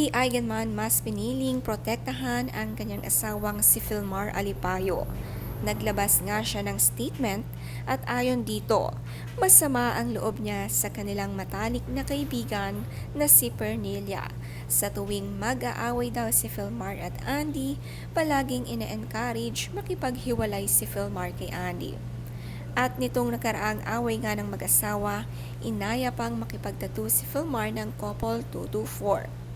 Andy Eigenman mas piniling protektahan ang kanyang asawang si Filmar Alipayo. Naglabas nga siya ng statement at ayon dito, masama ang loob niya sa kanilang matalik na kaibigan na si Pernilia. Sa tuwing mag-aaway daw si Filmar at Andy, palaging ina-encourage makipaghiwalay si Filmar kay Andy. At nitong nakaraang away nga ng mag-asawa, inaya pang makipagtatu si Filmar ng couple 224.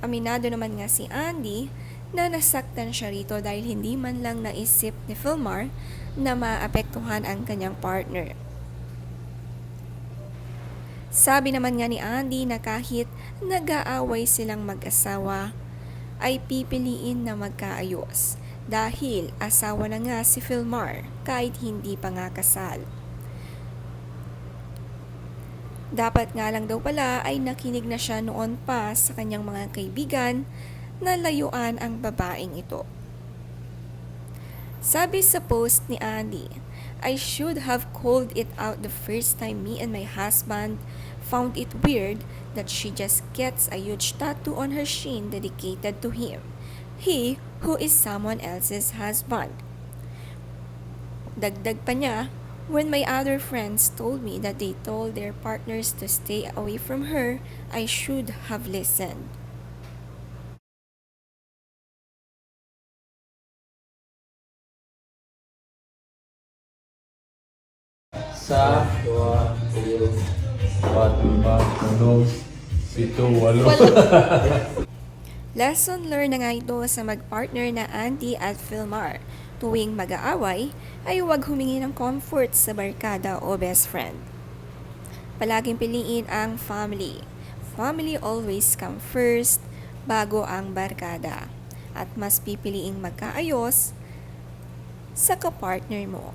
Aminado naman nga si Andy na nasaktan siya rito dahil hindi man lang naisip ni Filmar na maapektuhan ang kanyang partner. Sabi naman nga ni Andy na kahit nag-aaway silang mag-asawa, ay pipiliin na magkaayos dahil asawa na nga si Filmar kahit hindi pa nga kasal. Dapat nga lang daw pala ay nakinig na siya noon pa sa kanyang mga kaibigan na layuan ang babaeng ito. Sabi sa post ni Andy, I should have called it out the first time me and my husband found it weird that she just gets a huge tattoo on her shin dedicated to him. He who is someone else's husband. Dagdag pa niya, when my other friends told me that they told their partners to stay away from her, I should have listened. Sa, dua, tiga, empat, lima, enam, situ, walo. Lesson learned ito sa magpartner na Andy at Filmar. Tuwing mag-aaway, ay huwag humingi ng comfort sa barkada o best friend. Palaging piliin ang family. Family always come first bago ang barkada. At mas pipiliing magkaayos sa kapartner mo.